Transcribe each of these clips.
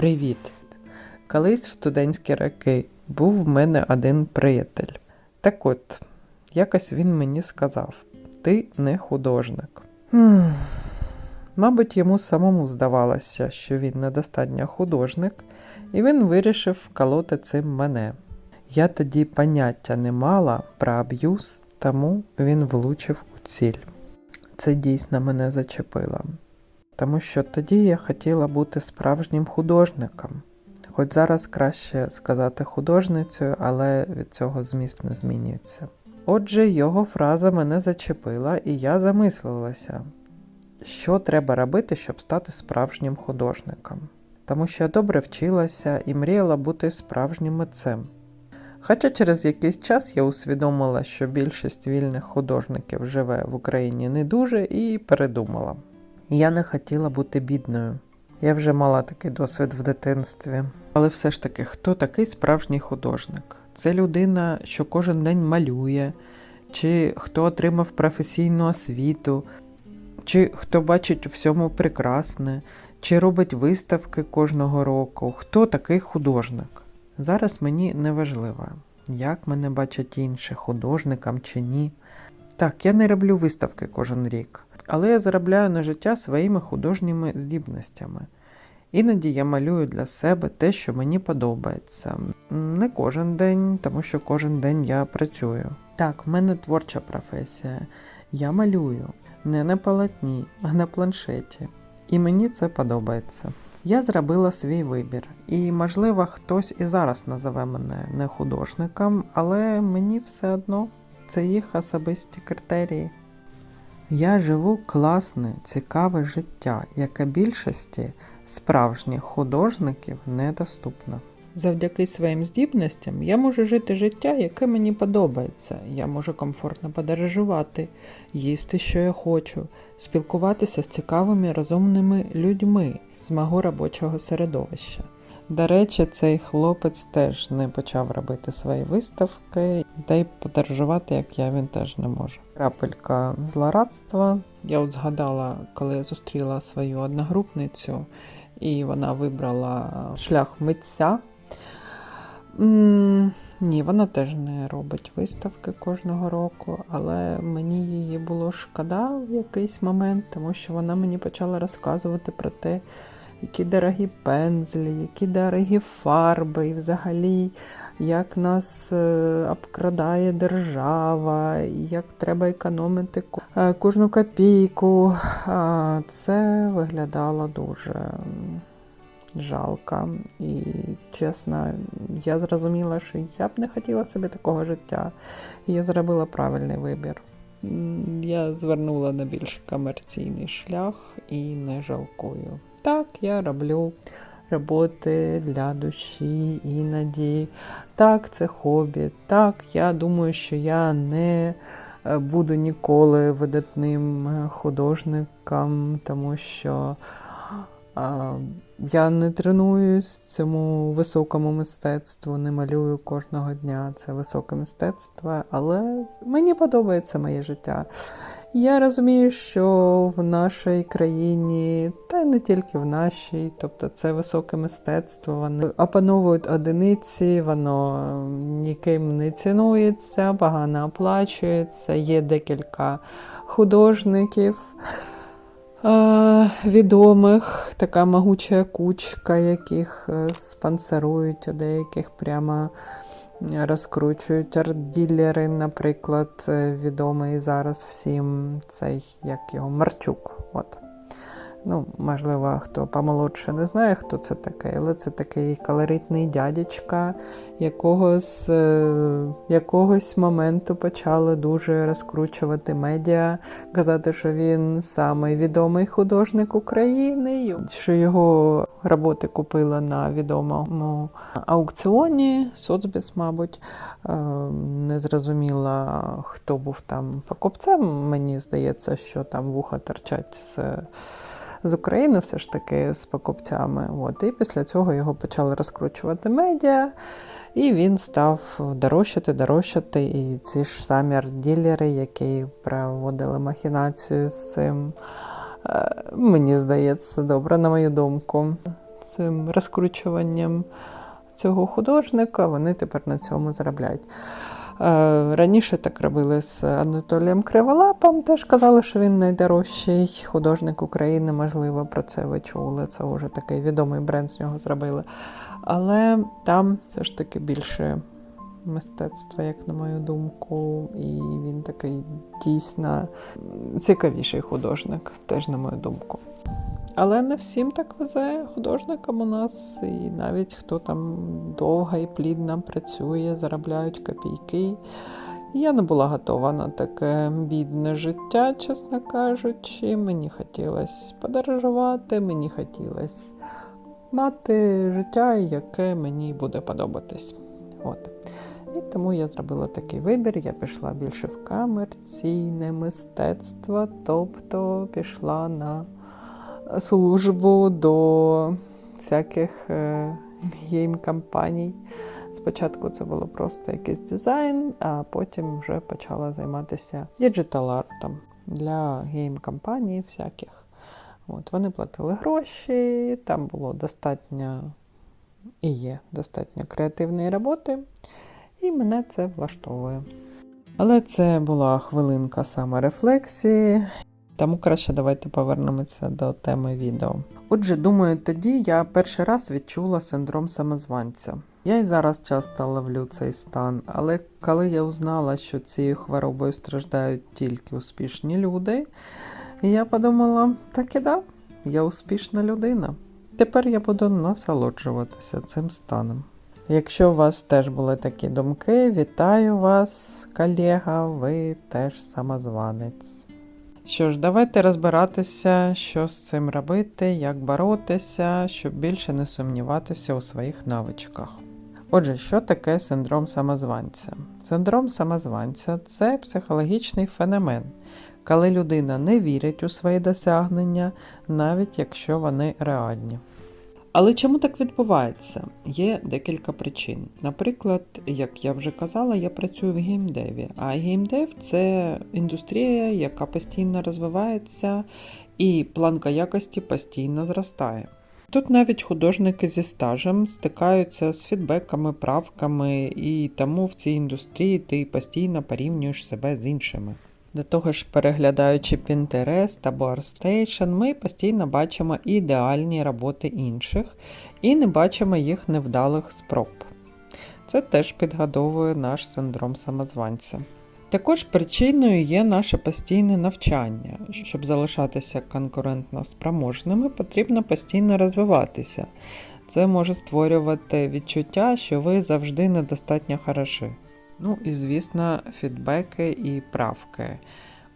Привіт! Колись в студентські роки був в мене один приятель. Так от, якось він мені сказав: ти не художник. Хм. Мабуть, йому самому здавалося, що він недостатньо художник, і він вирішив вколоти цим мене. Я тоді поняття не мала про аб'юз, тому він влучив у ціль. Це дійсно мене зачепило. Тому що тоді я хотіла бути справжнім художником. Хоч зараз краще сказати художницею, але від цього зміст не змінюється. Отже, його фраза мене зачепила, і я замислилася, що треба робити, щоб стати справжнім художником. Тому що я добре вчилася і мріяла бути справжнім митцем. Хоча через якийсь час я усвідомила, що більшість вільних художників живе в Україні не дуже, і передумала. Я не хотіла бути бідною. Я вже мала такий досвід в дитинстві. Але все ж таки, хто такий справжній художник? Це людина, що кожен день малює, чи хто отримав професійну освіту, чи хто бачить у всьому прекрасне, чи робить виставки кожного року. Хто такий художник? Зараз мені не важливо, як мене бачать інші художникам чи ні. Так, я не роблю виставки кожен рік, але я заробляю на життя своїми художніми здібностями. Іноді я малюю для себе те, що мені подобається. Не кожен день, тому що кожен день я працюю. Так, в мене творча професія. Я малюю не на полотні, а на планшеті. І мені це подобається. Я зробила свій вибір, і, можливо, хтось і зараз назове мене не художником, але мені все одно це їх особисті критерії. Я живу класне, цікаве життя, яке більшості справжніх художників недоступно. Завдяки своїм здібностям я можу жити життя, яке мені подобається. Я можу комфортно подорожувати, їсти, що я хочу, спілкуватися з цікавими розумними людьми з мого робочого середовища. До речі, цей хлопець теж не почав робити свої виставки, та й подорожувати, як я, він теж не може. Крапелька злорадства. Я от згадала, коли я зустріла свою одногрупницю, і вона вибрала шлях митця. М, Ні, вона теж не робить виставки кожного року, але мені її було шкода в якийсь момент, тому що вона мені почала розказувати про те, які дорогі пензлі, які дорогі фарби, і взагалі, як нас е, обкрадає держава, як треба економити е, кожну копійку. Це виглядало дуже жалко. І чесно, я зрозуміла, що я б не хотіла собі такого життя. І я зробила правильний вибір. Я звернула на більш комерційний шлях і не жалкую. Я роблю роботи для душі іноді. Так, це хобі. Так, я думаю, що я не е, буду ніколи видатним е, художником, тому що я не тренуюсь цьому високому мистецтву, не малюю кожного дня це високе мистецтво, але мені подобається моє життя. Я розумію, що в нашій країні, та не тільки в нашій, тобто це високе мистецтво, вони опановують одиниці, воно ніким не цінується, погано оплачується. Є декілька художників відомих, така могуча кучка, яких е, спонсорують, а деяких прямо розкручують арт-ділери, наприклад, е, відомий зараз всім цей, як його, Марчук. От. Ну, можливо, хто помолодше не знає, хто це такий, але це такий колоритний дядечка, якого з е, якогось моменту почали дуже розкручувати медіа, казати, що він самий відомий художник України, що його роботи купили на відомому аукціоні, соцбіс, мабуть. Е, Не зрозуміла, хто був там покупцем. Мені здається, що там вуха торчать з з України, все ж таки з покупцями. От. І після цього його почали розкручувати медіа, і він став дорожчати, дорожчати. І ці ж самі арт-ділери, які проводили махінацію з цим, е, мені здається, добре, на мою думку. цим розкручуванням цього художника, вони тепер на цьому заробляють. Е, Раніше так робили з Анатолієм Криволапом, теж казали, що він найдорожчий художник України, можливо, про це ви чули. Це вже такий відомий бренд з нього зробили. Але там все ж таки більше мистецтва, як на мою думку, і він такий дійсно цікавіший художник, теж на мою думку. Але не всім так везе художникам у нас, і навіть хто там довго і плідно працює, заробляють копійки. Я не була готова на таке бідне життя, чесно кажучи. Мені хотілося подорожувати, мені хотілося мати життя, яке мені буде подобатись. От. І тому я зробила такий вибір. Я пішла більше в комерційне мистецтво, тобто пішла на службу до всяких е, гейм-компаній. Спочатку це було просто якийсь дизайн, а потім вже почала займатися діджитал-артом для гейм-компаній всяких. От, вони платили гроші, там було достатньо і є достатньо креативної роботи, і мене це влаштовує. Але це була хвилинка саморефлексії, тому краще давайте повернемося до теми відео. Отже, думаю, тоді я перший раз відчула синдром самозванця. Я й зараз часто ловлю цей стан, але коли я узнала, що цією хворобою страждають тільки успішні люди, я подумала, так і да, я успішна людина. Тепер я буду насолоджуватися цим станом. Якщо у вас теж були такі думки, вітаю вас, колега, ви теж самозванець. Що ж, давайте розбиратися, що з цим робити, як боротися, щоб більше не сумніватися у своїх навичках. Отже, що таке синдром самозванця? Синдром самозванця це психологічний феномен, коли людина не вірить у свої досягнення, навіть якщо вони реальні. Але чому так відбувається? Є декілька причин. Наприклад, як я вже казала, я працюю в геймдеві, а геймдев це індустрія, яка постійно розвивається, і планка якості постійно зростає. Тут навіть художники зі стажем стикаються з фідбеками, правками, і тому в цій індустрії ти постійно порівнюєш себе з іншими. До того ж, переглядаючи Pinterest або ArtStation, ми постійно бачимо ідеальні роботи інших і не бачимо їх невдалих спроб. Це теж підгодовує наш синдром самозванця. Також причиною є наше постійне навчання. Щоб залишатися конкурентно спроможними, потрібно постійно розвиватися. Це може створювати відчуття, що ви завжди недостатньо хороші. Ну і, звісно, фідбеки і правки.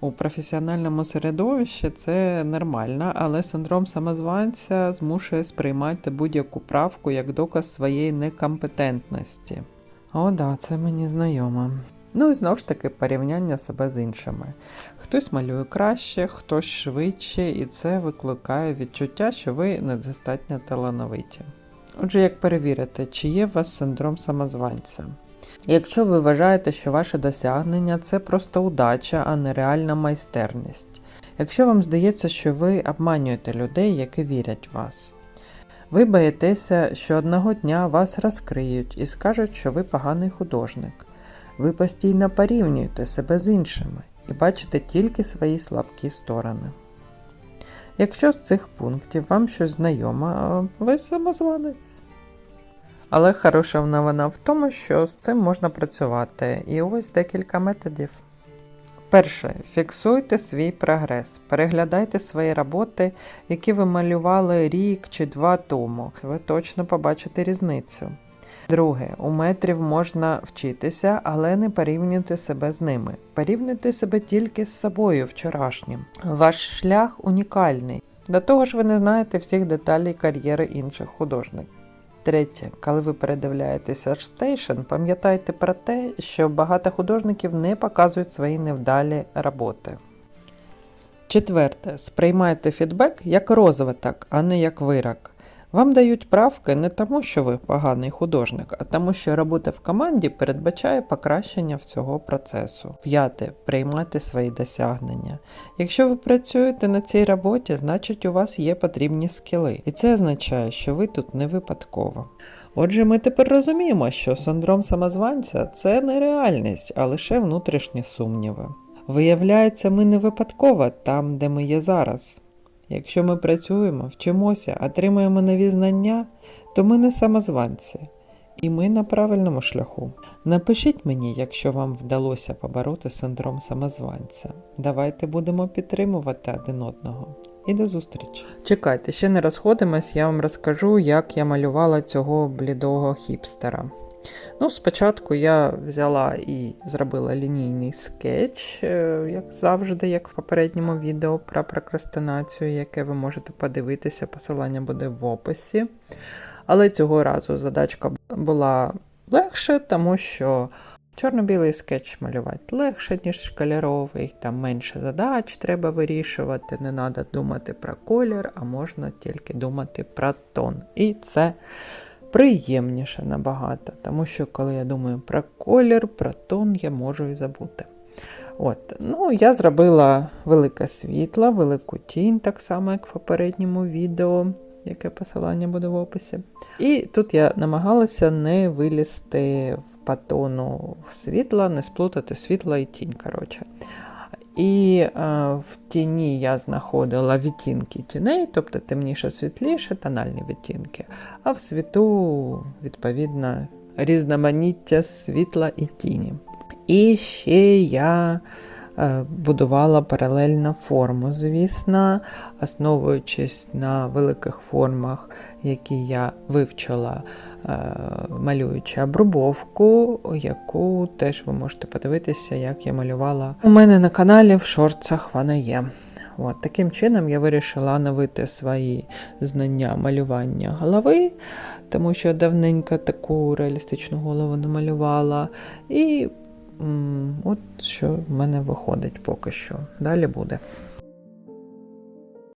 У професіональному середовищі це нормально, але синдром самозванця змушує сприймати будь-яку правку як доказ своєї некомпетентності. О, да, це мені знайомо. Ну і знову ж таки порівняння себе з іншими. Хтось малює краще, хтось швидше, і це викликає відчуття, що ви недостатньо талановиті. Отже, як перевірити, чи є у вас синдром самозванця? Якщо ви вважаєте, що ваше досягнення це просто удача, а не реальна майстерність. Якщо вам здається, що ви обманюєте людей, які вірять в вас. Ви боїтеся, що одного дня вас розкриють і скажуть, що ви поганий художник. Ви постійно порівнюєте себе з іншими і бачите тільки свої слабкі сторони. Якщо з цих пунктів вам щось знайомо, ви самозванець. Але хороша новина в тому, що з цим можна працювати. І ось декілька методів. Перше, фіксуйте свій прогрес. Переглядайте свої роботи, які ви малювали рік чи два тому. Ви точно побачите різницю. Друге, у метрів можна вчитися, але не порівнюйте себе з ними. Порівнюйте себе тільки з собою вчорашнім. Ваш шлях унікальний. До того ж, ви не знаєте всіх деталей кар'єри інших художників. Третє, коли ви передивляєтесь ArtStation, пам'ятайте про те, що багато художників не показують свої невдалі роботи. Четверте, сприймайте фідбек як розвиток, а не як вирок. Вам дають правки не тому, що ви поганий художник, а тому, що робота в команді передбачає покращення всього процесу. П'яте приймати свої досягнення. Якщо ви працюєте на цій роботі, значить у вас є потрібні скіли, і це означає, що ви тут не випадково. Отже, ми тепер розуміємо, що синдром самозванця це не реальність, а лише внутрішні сумніви. Виявляється, ми не випадково там, де ми є зараз. Якщо ми працюємо, вчимося, отримуємо нові знання, то ми не самозванці, і ми на правильному шляху. Напишіть мені, якщо вам вдалося побороти синдром самозванця. Давайте будемо підтримувати один одного. І до зустрічі. Чекайте, ще не розходимось, я вам розкажу, як я малювала цього блідого хіпстера. Ну, спочатку я взяла і зробила лінійний скетч, е, як завжди, як в попередньому відео про прокрастинацію, яке ви можете подивитися, посилання буде в описі. Але цього разу задачка була легше, тому що чорно-білий скетч малювати легше, ніж кольоровий, там менше задач треба вирішувати, не треба думати про колір, а можна тільки думати про тон. І це приємніше набагато, тому що коли я думаю про колір, про тон, я можу і забути. От. Ну, Я зробила велике світло, велику тінь, так само, як в попередньому відео, яке посилання буде в описі. І тут я намагалася не вилізти по тону світла, не сплутати світло і тінь. коротше. І е, в тіні я знаходила відтінки тіней, тобто темніше світліше, тональні відтінки, а в світу, відповідно, різноманіття світла і тіні. І ще я будувала паралельно форму, звісно, основуючись на великих формах, які я вивчила, е, малюючи обрубовку, яку теж ви можете подивитися, як я малювала. У мене на каналі в шорцах вона є. От, таким чином я вирішила оновити свої знання малювання голови, тому що давненько таку реалістичну голову не малювала. І от що в мене виходить поки що. Далі буде.